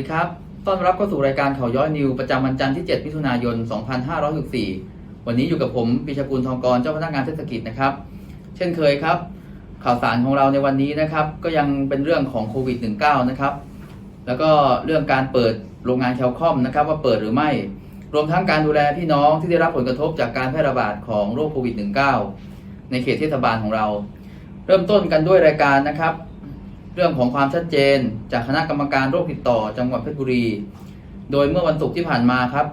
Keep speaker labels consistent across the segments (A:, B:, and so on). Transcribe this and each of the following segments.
A: ดีครับ ต้อนรับเข้าสู่รายการข่าวย้อยนิวประจำวันจันทร์ที่ 7 มิถุนายน 2564 วันนี้อยู่กับผมปิชกุลทองกรเจ้าพนักงานเทศกิจนะครับ เช่นเคยครับ ข่าวสารของเราในวันนี้นะครับ ก็ยังเป็นเรื่องของโควิด -19 นะครับ แล้วก็เรื่องการเปิดโรงงานแคลคอมนะครับ ว่าเปิดหรือไม่ รวมทั้งการดูแลพี่น้องที่ได้รับผลกระทบจากการแพร่ระบาดของโรคโควิด -19 ในเขตเทศบาลของเรา เริ่มต้นกันด้วยรายการนะครับ รื่องของความชัดเจน จากคณะกรรมการโรคติดต่อจังหวัดเพชรบุรี โดยเมื่อวันศุกร์ที่ผ่านมาครับ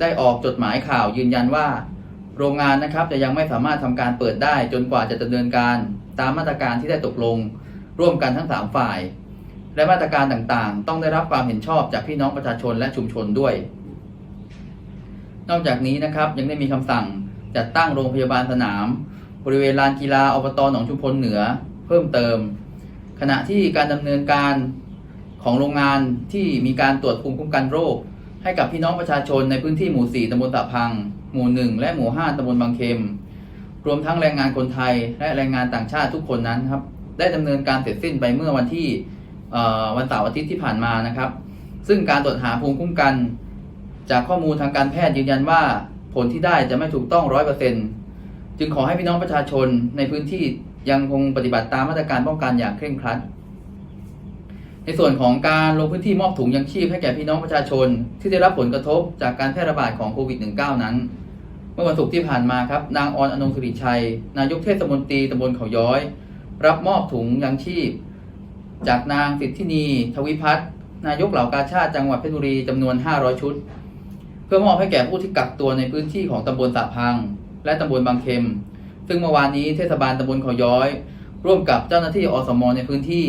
A: ได้ออกจดหมายข่าวยืนยันว่า โรงงานนะครับจะยังไม่สามารถทำการเปิดได้จนกว่าจะดำเนินการตามมาตรการที่ได้ตกลง ร่วมกันทั้ง 3 ฝ่าย และมาตรการต่างๆ ต้องได้รับความเห็นชอบจากพี่น้องประชาชนและชุมชนด้วย นอกจากนี้นะครับยังได้มีคำสั่งจัดตั้งโรงพยาบาลสนาม บริเวณลานกีฬาอบตหนองชุมพลเหนือ เพิ่มเติม ขณะที่การดำเนินการของโรงงานที่มีการตรวจภูมิคุ้มกันโรค ให้กับพี่น้องประชาชนในพื้นที่หมู่ 4ตำบลตะพัง หมู่ 1 และหมู่ 5ตำบลบางเค็ม รวมทั้งแรงงานคนไทยและแรงงานต่างชาติทุกคนนั้นครับ ได้ดำเนินการเสร็จสิ้นไปเมื่อวันที่วันเสาร์อาทิตย์ที่ผ่านมานะครับ ซึ่งการตรวจหาภูมิคุ้มกัน จากข้อมูลทางการแพทย์ยืนยันว่าผลที่ได้จะไม่ถูกต้องร้อยเปอร์เซ็นจึงขอให้พี่น้องประชาชนในพื้นที่ ยังคงปฏิบัติตามมาตรการป้องกันอย่างเคร่งครัด ในส่วนของการลงพื้นที่มอบถุงยังชีพให้แก่พี่น้องประชาชน ที่ได้รับผลกระทบจากการแพร่ระบาดของโควิด -19 นั้น เมื่อวันศุกร์ที่ผ่านมาครับ นางออนอนงสิริชัย นายกเทศมนตรีตำบลเขาย้อย รับมอบถุงยังชีพ จากนางสิทธินี ทวิพัฒน์นายกเหล่ากาชาติจังหวัดเพชรบุรีจำนวน 500 ชุด เพื่อมอบให้แก่ผู้ที่กักตัวในพื้นที่ของตำบลสะพัง และตำบลบางเค็ม ซึ่งเมื่อวานนี้เทศบาลตำบลเขาย้อย ร่วมกับเจ้าหน้าที่อสมในพื้นที่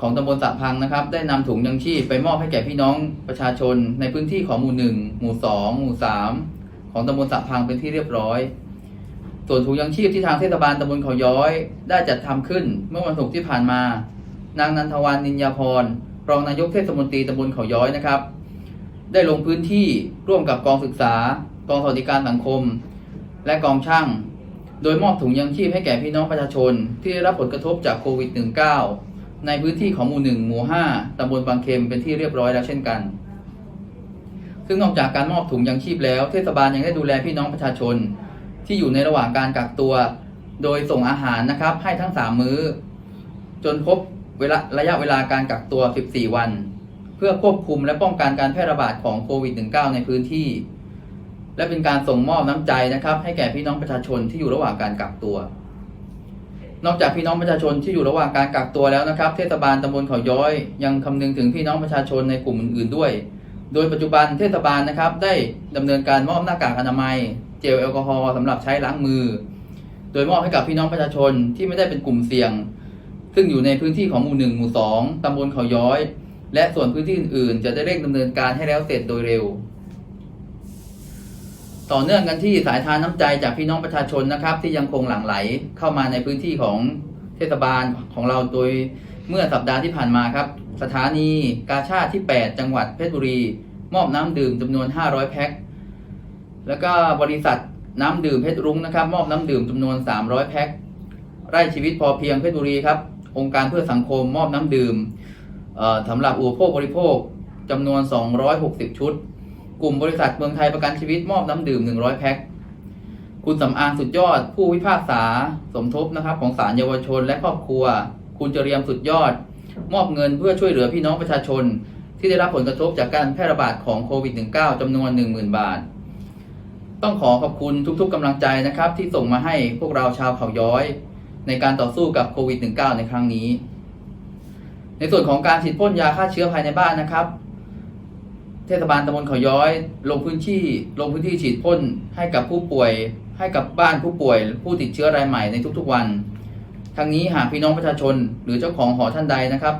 A: ของตำบลสะพังนะครับ ได้นำถุงยังชีพไปมอบให้แก่พี่น้องประชาชนในพื้นที่ของหมู่หนึ่งหมู่สองหมู่สามของตำบลสะพังเป็นที่เรียบร้อย ส่วนถุงยังชีพที่ทางเทศบาลตำบลเขาย้อย ได้จัดทำขึ้นเมื่อวันศุกร์ที่ผ่านมา นางนันทวันนินยาพรรองนายกเทศมนตรีตำบลเขาย้อยนะครับ ได้ลงพื้นที่ร่วมกับกองศึกษา กองสวัสดิการสังคม และกองช่าง โดยมอบถุงยังชีพให้แก่พี่น้องประชาชน ที่ได้รับผลกระทบจากโควิด -19 ในพื้นที่ของหมู่ 1 หมู่ 5ตำบลบางเค็มเป็นที่เรียบร้อยแล้วเช่นกัน ซึ่งนอกจากการมอบถุงยังชีพแล้ว เทศบาลยังได้ดูแลพี่น้องประชาชน ที่อยู่ในระหว่างการกักตัว โดยส่งอาหารนะครับให้ทั้ง 3 มื้อ จนครบเวลาระยะเวลาการกักตัว 14 วัน เพื่อควบคุมและป้องกันการแพร่ระบาดของโควิด -19 ในพื้นที่ และเป็นการส่งมอบน้ำใจนะครับ ให้แก่พี่น้องประชาชนที่อยู่ระหว่างการกักตัว นอกจากพี่น้องประชาชนที่อยู่ระหว่างการกักตัวแล้วนะครับ เทศบาลตำบลเขาย้อย ยังคำนึงถึงพี่น้องประชาชนในกลุ่มอื่นๆด้วย โดยปัจจุบันเทศบาลนะครับ ได้ดำเนินการมอบหน้ากากอนามัย เจลแอลกอฮอล์สำหรับใช้ล้างมือ โดยมอบให้กับพี่น้องประชาชนที่ไม่ได้เป็นกลุ่มเสี่ยง ซึ่งอยู่ในพื้นที่ของหมู่หนึ่งหมู่สองตำบลเขาย้อย และส่วนพื้นที่อื่นๆ จะได้เร่งดำเนินการให้แล้วเสร็จโดยเร็ว ต่อเนื่องกันที่สายทานน้ำใจจากพี่น้องประชาชนนะครับ ที่ยังคงหลั่งไหลเข้ามาในพื้นที่ของเทศบาลของเราโดยเมื่อสัปดาห์ที่ผ่านมาครับ สถานีกาชาติที่ 8 จังหวัดเพชรบุรี มอบน้ำดื่มจำนวน 500 แพ็คแล้วก็บริษัทน้ำดื่มเพชรรุ้งนะครับ มอบน้ำดื่มจำนวน 300 แพ็คไร่ชีวิตพอเพียงเพชรบุรีครับองค์การเพื่อสังคมมอบน้ำดื่มสำหรับอุปโภคบริโภคจำนวน 260 ชุด กลุ่มบริษัทเมืองไทยประกันชีวิตมอบน้ำดื่ม 100 แพ็ค คุณสำอางสุดยอด ผู้พิพากษาสมทบนะครับ ของศาลเยาวชนและครอบครัว คุณเจริยมสุดยอด มอบเงินเพื่อช่วยเหลือพี่น้องประชาชน ที่ได้รับผลกระทบจากการแพร่ระบาดของโควิด -19 จำนวน 10,000 บาท ต้องขอขอบคุณทุกๆกำลังใจนะครับ ที่ส่งมาให้พวกเราชาวเขาย้อย ในการต่อสู้กับโควิด -19 ในครั้งนี้ ในส่วนของการฉีดพ่นยาฆ่าเชื้อภายในบ้านนะครับ เทศบาลตำบลเขาย้อย ลงพื้นที่ลงพื้นที่ฉีดพ่นให้กับผู้ป่วย ให้กับบ้านผู้ป่วย ผู้ติดเชื้อรายใหม่ในทุกๆวัน ทั้งนี้หากพี่น้องประชาชน หรือเจ้าของหอท่านใดนะครับ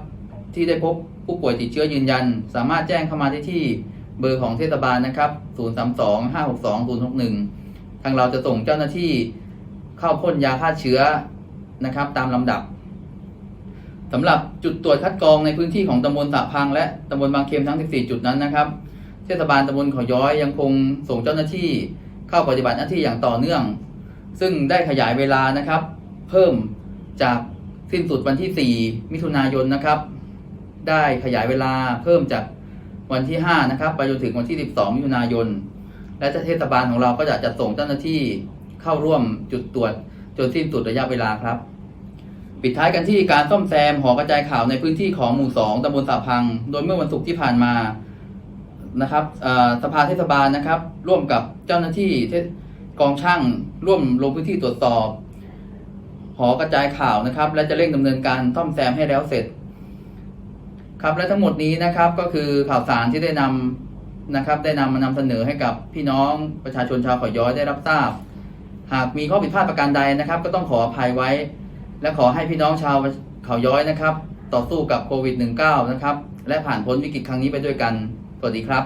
A: ที่ได้พบผู้ป่วยติดเชื้อยืนยัน สามารถแจ้งเข้ามาได้ที่เบอร์ของเทศบาลนะครับ 032 562 061 ทางเราจะส่งเจ้าหน้าที่เข้าพ่นยาฆ่าเชื้อนะครับ ตามลำดับ สำหรับจุดตรวจคัดกรองในพื้นที่ของตำบลสะพัง และตำบลบางเค็มทั้ง 14 จุดนั้นนะครับ เทศบาลตำบลเขาย้อยยังคงส่งเจ้าหน้าที่เข้าปฏิบัติหน้าที่อย่างต่อเนื่อง ซึ่งได้ขยายเวลานะครับ เพิ่มจากสิ้นสุดวันที่ 4 มิถุนายนนะครับ ได้ขยายเวลาเพิ่มจากวันที่ 5 นะครับ ไปจนถึงวันที่ 12 มิถุนายน และเทศบาลของเราก็จะจัดส่งเจ้าหน้าที่เข้าร่วมจุดตรวจจนสิ้นสุดระยะเวลาครับ ปิดท้ายกันที่การซ่อมแซมหอกระจายข่าวในพื้นที่ของหมู่ 2ตำบลสาพัง โดยเมื่อวันศุกร์ที่ผ่านมานะครับสภาเทศบาลนะครับ ร่วมกับเจ้าหน้าที่เทกองช่างร่วมลงพื้นที่ตรวจสอบ หอกระจายข่าวนะครับ และจะเร่งดำเนินการซ่อมแซมให้แล้วเสร็จ ครับและทั้งหมดนี้นะครับก็คือข่าวสารที่ได้นำนะครับ ได้นำมานำเสนอให้กับพี่น้องประชาชนชาวขาย้อยได้รับทราบ หากมีข้อผิดพลาดประการใดนะครับ ก็ต้องขออภัยไว้ และขอให้พี่น้องชาวเขาย้อยนะครับ ต่อสู้กับโควิด -19 นะครับ และผ่านพ้นวิกฤตครั้งนี้ไปด้วยกัน สวัสดีครับ